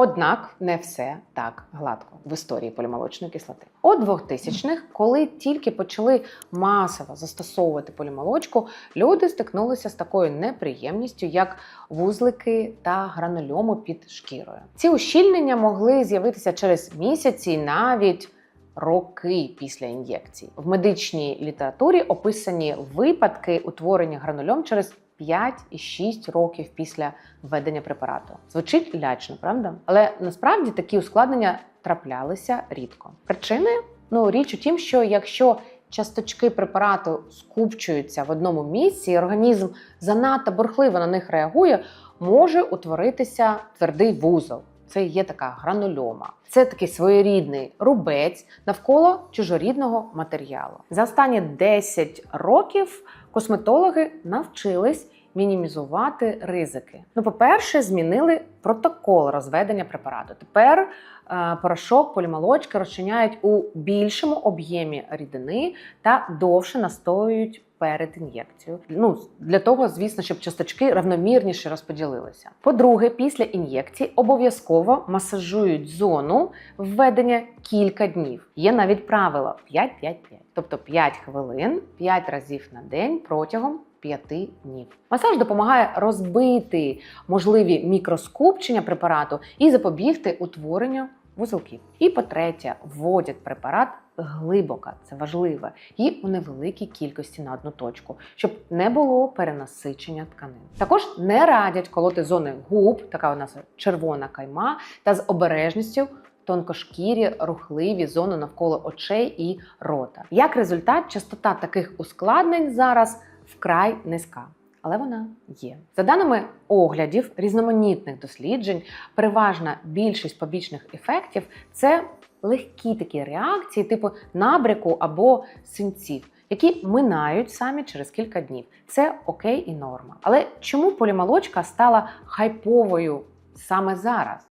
Однак не все так гладко в історії полімолочної кислоти. У 2000-х, коли тільки почали масово застосовувати полімолочку, люди стикнулися з такою неприємністю, як вузлики та гранульому під шкірою. Ці ущільнення могли з'явитися через місяці, навіть роки після ін'єкцій. В медичній літературі описані випадки утворення гранульом через 5 і 6 років після введення препарату. Звучить лячно, правда? Але насправді такі ускладнення траплялися рідко. Причини ну річ у тім, що якщо часточки препарату скупчуються в одному місці, і організм занадто бурхливо на них реагує, може утворитися твердий вузол. Це є така гранульома. Це такий своєрідний рубець навколо чужорідного матеріалу. За останні 10 років косметологи навчились мінімізувати ризики. Ну, по-перше, змінили протокол розведення препарату. Тепер е, порошок полімолочки розчиняють у більшому об'ємі рідини та довше настоюють перед ін'єкцією. Ну для того, звісно, щоб часточки равномірніше розподілилися. По-друге, після ін'єкції обов'язково масажують зону введення кілька днів. Є навіть правило 5-5-5. тобто 5 хвилин 5 разів на день протягом 5 днів. Масаж допомагає розбити можливі мікроскупчення препарату і запобігти утворенню вузелків. І по-третє, вводять препарат глибоко, це важливо, і у невеликій кількості на одну точку, щоб не було перенасичення тканин. Також не радять колоти зони губ, така у нас червона кайма, та з обережністю. Тонкошкірі, рухливі зони навколо очей і рота. Як результат, частота таких ускладнень зараз вкрай низька. Але вона є. За даними оглядів різноманітних досліджень, переважна більшість побічних ефектів це легкі такі реакції, типу набряку або синців, які минають самі через кілька днів. Це окей і норма. Але чому полімолочка стала хайповою саме зараз?